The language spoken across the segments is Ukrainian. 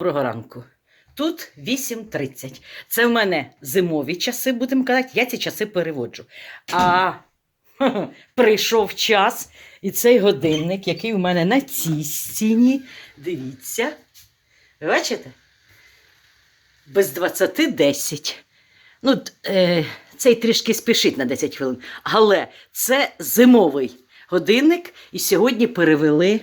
Доброго ранку. Тут 8.30. Це в мене зимові часи, будемо казати, я ці часи переводжу. А прийшов час, і цей годинник, який у мене на цій стіні, дивіться. Бачите? Без 20.10. Ну, е, цей трішки спішить на 10 хвилин. Але це зимовий годинник, і сьогодні перевели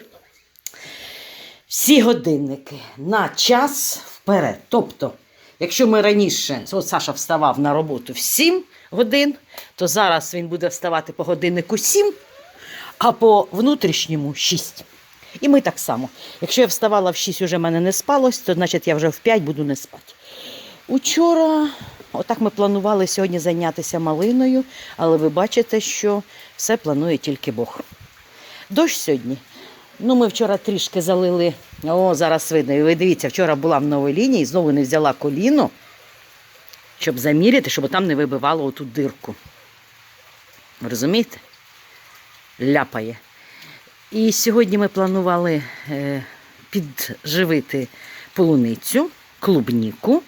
всі годинники на час вперед. Тобто, якщо ми раніше, от Саша вставав на роботу в 7 годин, то зараз він буде вставати по годиннику 7, а по внутрішньому 6. І ми так само. Якщо я вставала в 6, уже мене не спалось, то значить я вже в 5 буду не спати. Учора, отак ми планували сьогодні зайнятися малиною, але ви бачите, що все планує тільки Бог. Дощ сьогодні. Ну, ми вчора трішки залили. О, зараз видно. Ви дивіться, вчора була в новій лінії, знову не взяла коліно, щоб заміряти, щоб там не вибивало оту дирку. Розумієте? Ляпає. І сьогодні ми планували е, підживити полуницю, клубніку,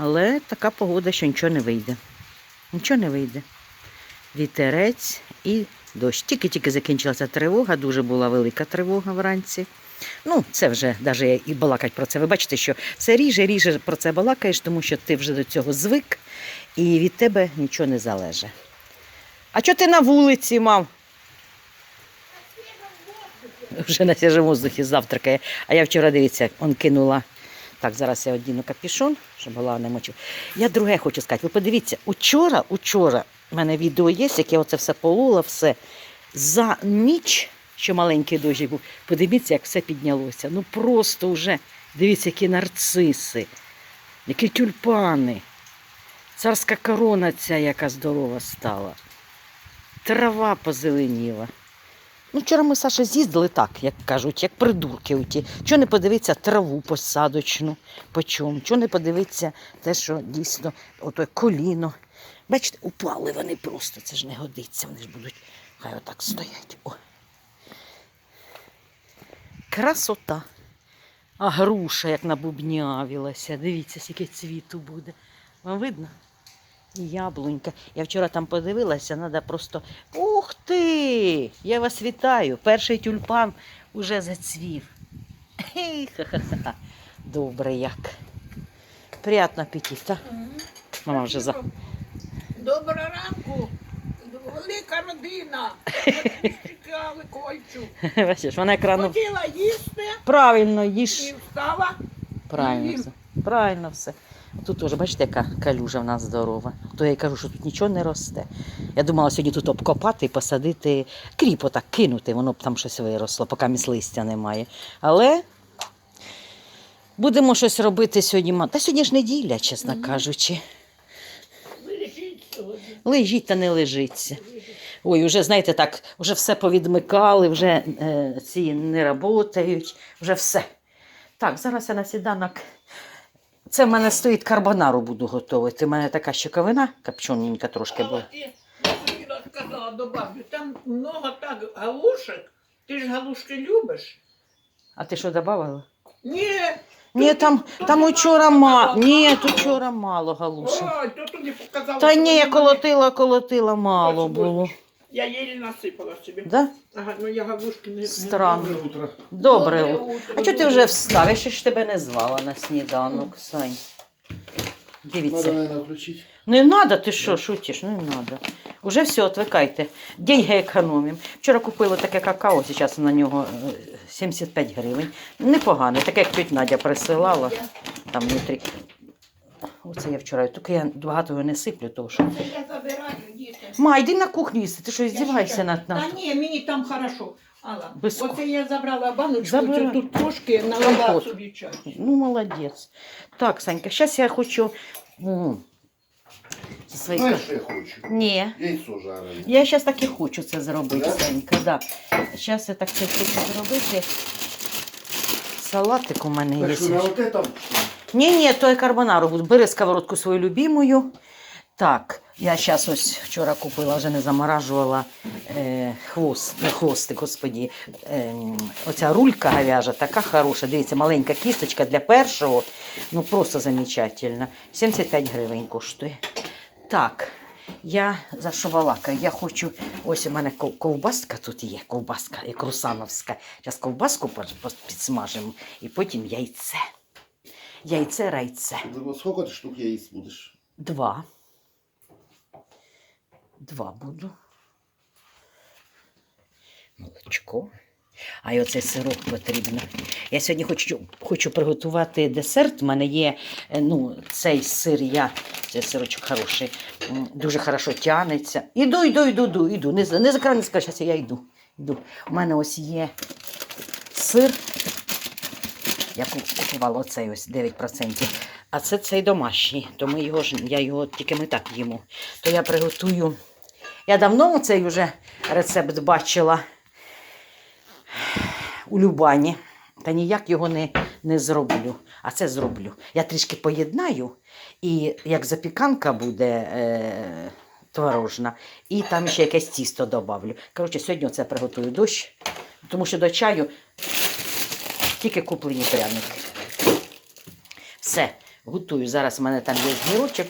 але така погода, що нічого не вийде. Нічого не вийде. Вітерець і дощ. Тільки-тільки закінчилася тривога, дуже була велика тривога вранці. Ну, це вже навіть і балакать про це. Ви бачите, що все ріже, ріже про це балакаєш, тому що ти вже до цього звик і від тебе нічого не залежить. А що ти на вулиці мав? Вже на свіжому воздухі завтракає. А я вчора, дивіться, он кинула. Так, зараз я одіну капюшон, щоб голова не мочив. Я друге хочу сказати. Ви подивіться, учора, учора, в мене відео є, як я оце все полола, все. За ніч, що маленький дощик був, подивіться, як все піднялося. Ну просто вже, дивіться, які нарциси, які тюльпани. Царська корона ця, яка здорова стала. Трава позеленіла. Ну, вчора ми Саша з'їздили так, як кажуть, як придурки оті. Чого не подивитися траву посадочну, по чому? Чого не подивитися те, що дійсно ото коліно. Бачите, упали вони просто, це ж не годиться, вони ж будуть хай отак стоять. О. Красота. А груша як набубнявілася. Дивіться, скільки цвіту буде. Вам видно? Яблунька. Я вчора там подивилася, треба просто. Ух ти! Я вас вітаю! Перший тюльпан уже зацвів. Ха-ха-ха. Добре як. Приятно апетита. Мама вже за. Доброго ранку. Велика родина. Чекали кольцю. Бачиш, вона екрану. Хотіла їсти Правильно, їж. і встала. Правильно їм. все. Правильно все. Тут теж, бачите, яка калюжа в нас здорова. То я й кажу, що тут нічого не росте. Я думала сьогодні тут обкопати і посадити кріп, отак кинути, воно б там щось виросло, поки міс листя немає. Але будемо щось робити сьогодні. Та сьогодні ж неділя, чесно кажучи. Лежіть та не лежиться. Ой, вже, знаєте, так, вже все повідмикали, вже е, ці не працюють, вже все. Так, зараз я на сіданок. Це в мене стоїть карбонару буду готувати. У мене така щоковина, копчененька трошки була. ти, я тобі розказала до бабі, там много так галушек. Ти ж галушки любиш? А ти що додавала? Ні. Ні, там, там учора мало. Ні, тут вчора мало галушин. Ой, то тобі показала. Та що ні, я вона- колотила, колотила, мало було. Я її насипала собі. Да? Ага, ну я галушки не... Странно. утро. Добре. Добре утро. утро, А чого ти вже встав? Я ще ж тебе не звала на сніданок, Сань. Дивіться. Надо, наверное, включить. Не треба, ти що, шутиш? Ну Не треба. Уже все, отвикайте. Деньги економимо. Вчора купили таке какао, зараз на нього е, 75 гривень. Непогане, таке, як тють Надя присилала там внутрі. Оце я вчора. Тільки я багато його не сиплю, тому що. Це я забираю, діти. Ма, йди на кухню їсти, ти що здіваєшся ще- над Та ні, мені там хорошо. Алла, Без оце я забрала баночку, Забирай. це тут трошки налила Компот. собі чай. Ну, молодець. Так, Санька, зараз я хочу. м, зі своєю Знаешь, ка- я хочу? Ні. Яйцо жарене. Я зараз так і хочу це зробити, Да? Санька. Да. Зараз я так це хочу зробити. Салатик у мене Так є. що на оте там. Ні, ні, то я карбонару. Бери сковородку свою любимую Так, я зараз ось вчора купила, вже не заморажувала е, хвост, не хвостик, господі. Е, оця рулька говяжа, така хороша. Дивіться, маленька кісточка для першого. Ну просто замечательно. 75 гривень коштує. Так, я за що балакаю? Я хочу. Ось у мене ковбаска тут є, ковбаска, як русановська. Зараз ковбаску підсмажимо і потім яйце. Яйце, райце. Сколько ты штук яиц будешь? Два. Два буду. Молочко. А й оцей сирок потрібно. Я сьогодні хочу, хочу приготувати десерт. У мене є е, ну, цей сир, я, цей сирочок хороший, дуже хорошо тянеться. Іду, іду, іду, іду, іду. Не, не закрай, не скажи, зараз я йду. йду. У мене ось є сир. Я купувала оцей ось 9%. А це цей домашній, то ми його ж, я його тільки ми так їмо. То я приготую. Я давно цей уже рецепт бачила у Любані. Та ніяк його не, не зроблю. А це зроблю. Я трішки поєднаю, і як запіканка буде е, творожна, і там ще якесь тісто додавлю. Коротше, сьогодні це приготую дощ, тому що до чаю тільки куплені пряники. Все, готую. Зараз в мене там є гірочок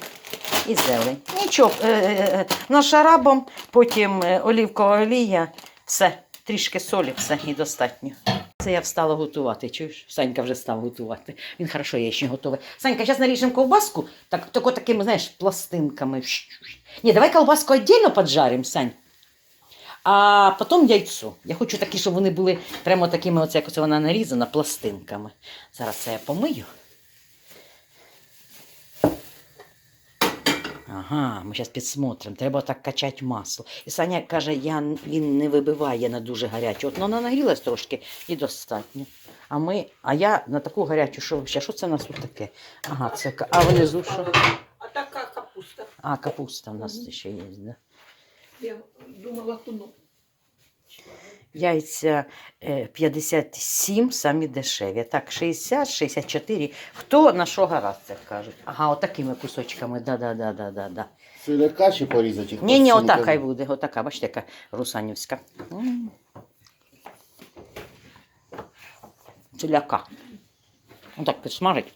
і зелень. Нічого, е, е, е, нашарабом, потім олівкова олія, все, трішки солі, все і достатньо. Це я встала готувати. Чуєш? Санька вже став готувати. Він хорошо яєчню готовий. Санька, зараз наріжемо ковбаску, так, тако такими, знаєш, пластинками. Ні, давай колбаску віддільно поджаримо, Сань. А потім яйцо. Я хочу такі, щоб вони були прямо такими, оце, як оце вона нарізана, пластинками. Зараз це я помию. Ага, ми зараз підсмотримо. Треба так качати масло. І Саня каже, я, він не вибиває на дуже гарячу. От вона нагрілась трошки і достатньо. А ми, а я на таку гарячу, що ще, що це у нас тут таке? Ага, це а внизу що? А така капуста. А, капуста у нас ще є, да? Я думала, куну. Яйця е, 57 самі дешеві. Так, 60, 64. Хто на що гаразд, як кажуть? Ага, отакими кусочками. Да-да-да-да-да. Селяка чи порізати? Ні, ні, пластинками? отак хай буде. Отака, бачите, яка русанівська. Ціляка. Отак підсмажить.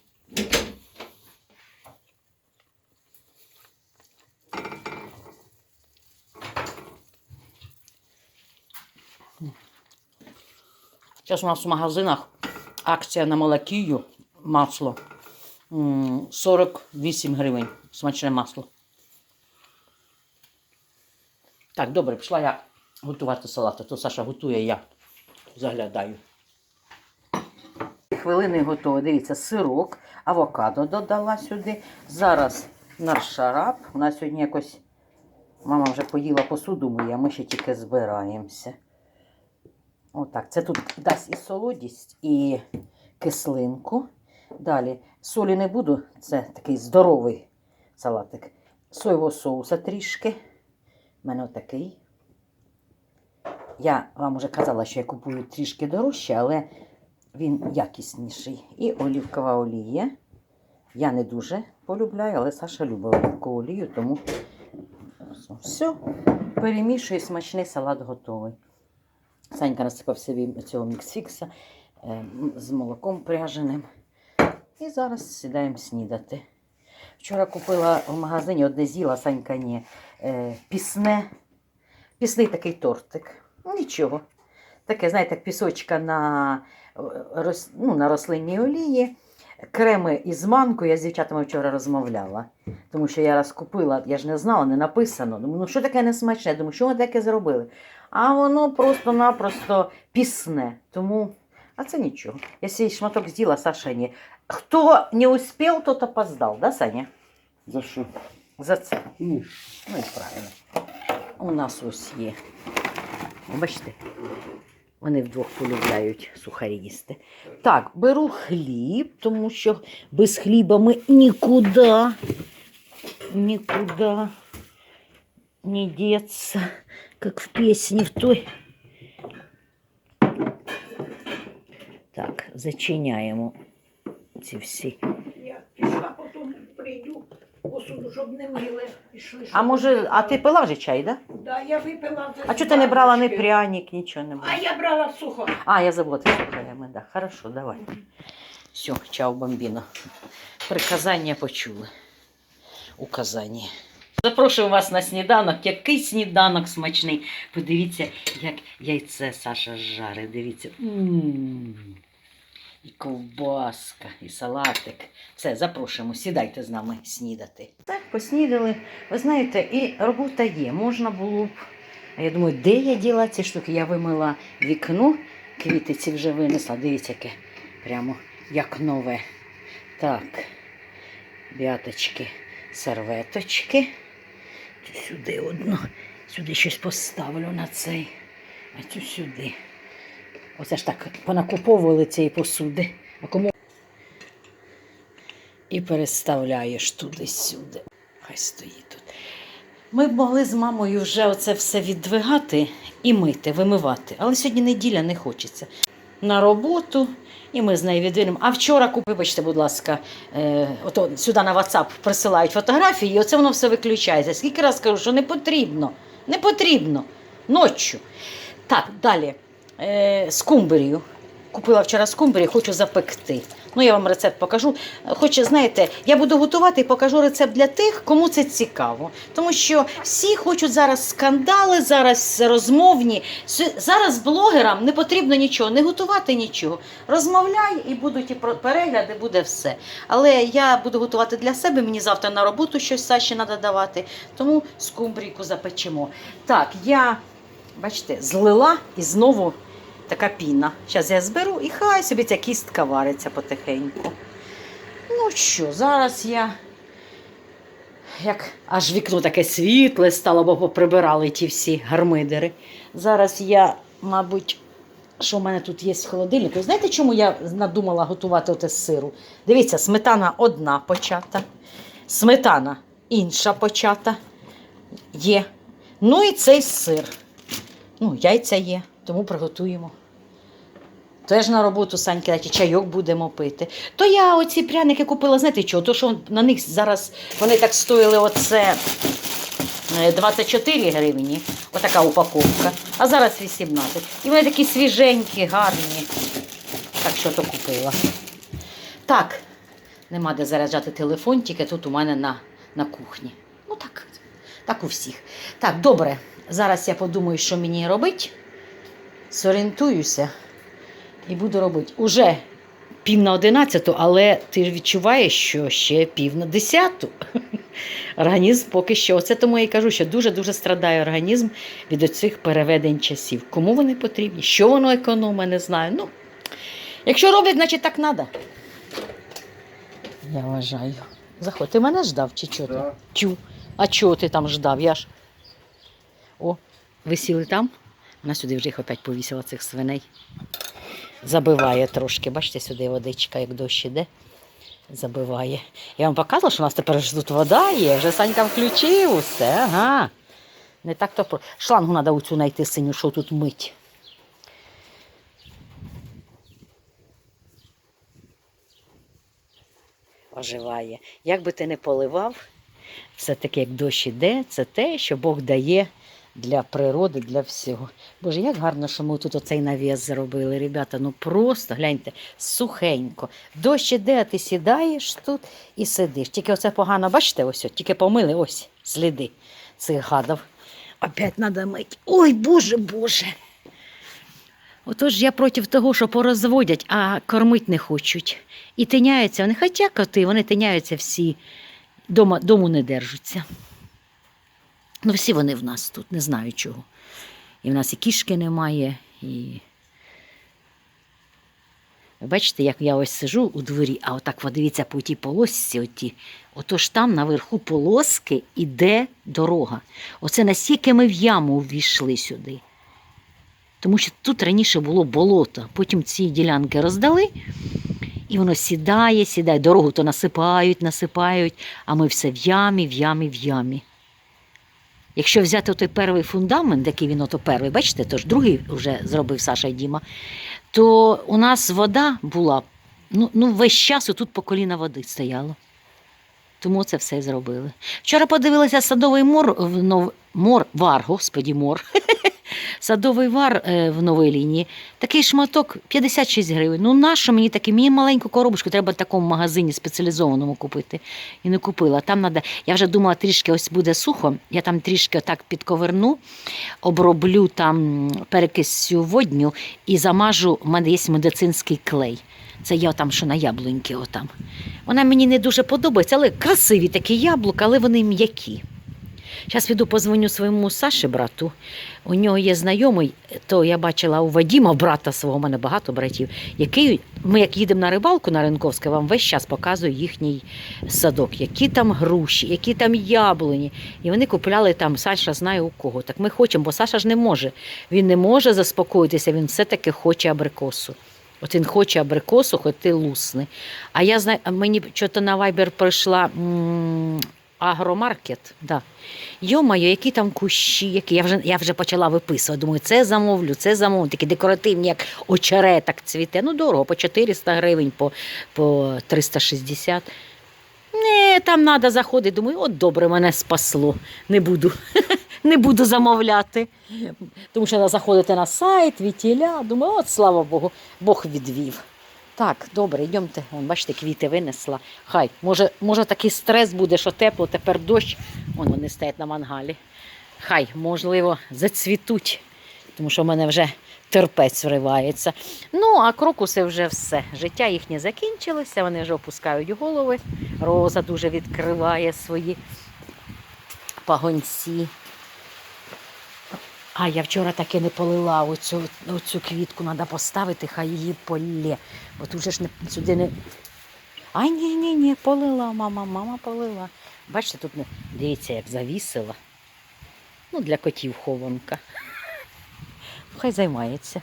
Зараз у нас в магазинах акція на молокію масло. 48 гривень. Смачне масло. Так, добре, пішла я готувати салат, то Саша готує, я заглядаю. Хвилини готові. Дивіться, сирок, авокадо додала сюди. Зараз наш шарап. У нас сьогодні якось мама вже поїла посуду мою, а ми ще тільки збираємося. Отак. Це тут дасть і солодість, і кислинку. Далі солі не буду, це такий здоровий салатик. Соєвого соуса трішки. У мене отакий. Я вам вже казала, що я купую трішки дорожче, але він якісніший. І олівкова олія. Я не дуже полюбляю, але Саша любить олівкову олію, тому все. Перемішую, смачний салат готовий. Санька насипав собі цього міксфікса е, з молоком пряженим. І зараз сідаємо снідати. Вчора купила в магазині одне з'їла, Санька ні. Е, пісне, пісний такий тортик. Нічого. Таке, знаєте, пісочка на, е, ну, на рослинній олії. Креми із манку, я з дівчатами вчора розмовляла. Тому що я раз купила, я ж не знала, не написано. Думаю, ну що таке несмачне? Думаю, що ви таке зробили? А воно просто-напросто пісне. Тому, а це нічого. Я свій шматок з'їла, Саша ні. Хто не успів, тот опоздав, да, Саня? За що? За це. Ну, Ну і правильно. У нас ось є. Бачите, вони вдвох полюбляють сухарі їсти. Так, беру хліб, тому що без хліба ми нікуди, нікуди не деться, Як в пісні в той. Так, зачиняємо ці всі. Я пішла, потім прийду. посуду, щоб не мили. Пішли, А щоб- може, а ти пила вже чай, да? Да, я випила. А чого ти не брала ні баночки. пряник, нічого не брала? А я брала сухо. А, я забула, ти слухаємо, да. Хорошо, давай. Все, чао, бомбіно. Приказання почули. Указання. Запрошую вас на сніданок. Який сніданок смачний. Подивіться, як яйце Саша жарить. Дивіться. І ковбаска, і салатик. Все, запрошуємо, сідайте з нами снідати. Так, поснідали. Ви знаєте, і робота є. Можна було б. А я думаю, де я діла ці штуки? Я вимила вікно, квіти ці вже винесла. Дивіться, яке прямо як нове. Так, бяточки, серветочки. Сюди одну, сюди щось поставлю на цей, а сюди. Оце ж так понакуповували цієї посуди. А кому і переставляєш туди-сюди. Хай стоїть тут. Ми б могли з мамою вже оце все віддвигати і мити, вимивати. Але сьогодні неділя не хочеться. На роботу, і ми з нею відвідуємо. А вчора куп- вибачте, будь ласка, е, ото сюди на WhatsApp присилають фотографії, і оце воно все виключається. Скільки раз кажу, що не потрібно. Не потрібно. ночі. Так, далі. Е, скумбрію. Купила вчора скумбрію, хочу запекти. Ну, я вам рецепт покажу. Хоч, знаєте, я буду готувати і покажу рецепт для тих, кому це цікаво. Тому що всі хочуть зараз скандали, зараз розмовні. Зараз блогерам не потрібно нічого, не готувати нічого. Розмовляй і будуть і перегляди, буде все. Але я буду готувати для себе, мені завтра на роботу щось Саші треба давати, тому скумбрійку запечемо. Так, я, бачите, злила і знову така піна. Зараз я зберу і хай собі ця кістка вариться потихеньку. Ну що, зараз я. Як аж вікно таке світле стало, бо поприбирали ті всі гармидери. Зараз я, мабуть, що в мене тут є в холодильнику. Знаєте, чому я надумала готувати оте з сиру? Дивіться, сметана одна почата, сметана інша почата є. Ну і цей сир. Ну, яйця є, тому приготуємо. Теж на роботу Саньки дати, чайок будемо пити. То я оці пряники купила, знаєте чого? То, що на них зараз вони так стоїли оце е, 24 гривні, отака упаковка, а зараз 18. І вони такі свіженькі, гарні. Так що то купила. Так, нема де заряджати телефон, тільки тут у мене на, на кухні. Ну так, так у всіх. Так, добре. Зараз я подумаю, що мені робити. Зорієнтуюся і буду робити. Уже пів на одинадцяту, але ти відчуваєш, що ще пів на десяту. Організм поки що. Оце тому я і кажу, що дуже-дуже страдає організм від оцих переведень часів. Кому вони потрібні? Що воно економе, не знаю. Ну, якщо роблять, значить так треба. Я вважаю. Заходь, ти мене ждав чи що ти? Тю. А чого ти там ждав? Я ж. О, ви сіли там? Вона сюди вже їх опять повісила цих свиней. Забиває трошки. Бачите, сюди водичка, як дощ іде. Забиває. Я вам показувала, що у нас тепер ж тут вода є. Вже Санька включив усе. Ага. Не так то про. Шлангу треба оцю знайти синю, що тут мить. Оживає. Як би ти не поливав, все-таки як дощ іде, це те, що Бог дає для природи, для всього. Боже, як гарно, що ми тут оцей навіс зробили, ребята. Ну просто гляньте, сухенько. Дощ іде, а ти сідаєш тут і сидиш. Тільки оце погано, бачите, ось, от, тільки помили ось сліди цих гадів. Опять треба мити. Ой, Боже, Боже. Отож я проти того, що порозводять, а кормить не хочуть. І тиняються вони, хоча коти, вони тиняються всі, дома, дому не держаться. Ну, всі вони в нас тут, не знаю чого. І в нас і кішки немає, і. Ви бачите, як я ось сижу у дворі, а отак подивіться по тій полосці, оті. Отож там наверху полоски іде дорога. Оце настільки ми в яму увійшли сюди. Тому що тут раніше було болото, потім ці ділянки роздали, і воно сідає, сідає. Дорогу то насипають, насипають, а ми все в ямі, в ямі, в ямі. Якщо взяти той перший фундамент, який він ото перший, бачите, то ж другий вже зробив Саша і Діма, то у нас вода була, ну, ну весь час тут по коліна води стояло. Тому це все і зробили. Вчора подивилася садовий мор в нов... мор, вар, господі, мор. Садовий вар е, в новій лінії. Такий шматок 56 гривень. Ну, нащо мені такий? Мені маленьку коробочку треба в такому магазині спеціалізованому купити. І не купила. Там надо... Я вже думала, трішки ось буде сухо. Я там трішки отак підковерну, оброблю там перекисю водню і замажу. У мене є медицинський клей. Це я там, що на яблуньки отам. Вона мені не дуже подобається, але красиві такі яблука, але вони м'які. Зараз піду позвоню своєму Саші брату. У нього є знайомий, то я бачила у Вадіма, брата свого, у мене багато братів, який ми як їдемо на рибалку на Ринковське, вам весь час показую їхній садок, які там груші, які там яблуні. І вони купляли там, Саша знає у кого. Так ми хочемо, бо Саша ж не може. Він не може заспокоїтися, він все-таки хоче абрикосу. От він хоче абрикосу, хоч ти лусни. А я знаю, мені що-то на Viber прийшла агромаркет. Да. Йо-моє, які там кущі, які. Я вже, я вже почала виписувати. Думаю, це замовлю, це замовлю. Такі декоративні, як очереток цвіте. Ну, дорого, по 400 гривень, по, по 360. Не, там треба заходити. Думаю, от добре, мене спасло. Не буду. Не буду замовляти. Тому що треба заходити на сайт, вітіля. Думаю, от слава Богу, Бог відвів. Так, добре, йдемте. Вон, бачите, квіти винесла. Хай, може, може такий стрес буде, що тепло, тепер дощ. Вон вони стоять на мангалі. Хай, можливо, зацвітуть, тому що в мене вже терпець вривається. Ну, а крокуси вже все. Життя їхнє закінчилося, вони вже опускають голови. Роза дуже відкриває свої пагонці. А я вчора таки не полила оцю, оцю квітку, треба поставити, хай її полє. Бо тут же ж не, сюди не. А ні, ні, ні, полила, мама, мама полила. Бачите, тут не... дивіться, як завісила. Ну, для котів хованка. Хай займається.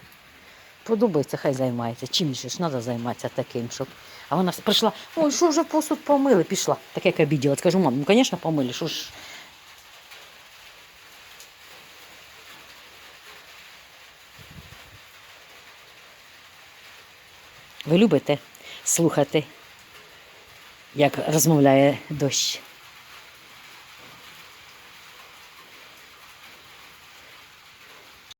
Подобається, хай займається. Чим же ж треба займатися таким, щоб. А вона прийшла, ой, що вже посуд помили, пішла. Так як обіділа. Скажу, мам, ну, звісно, помили, що ж. Ви любите слухати, як розмовляє дощ?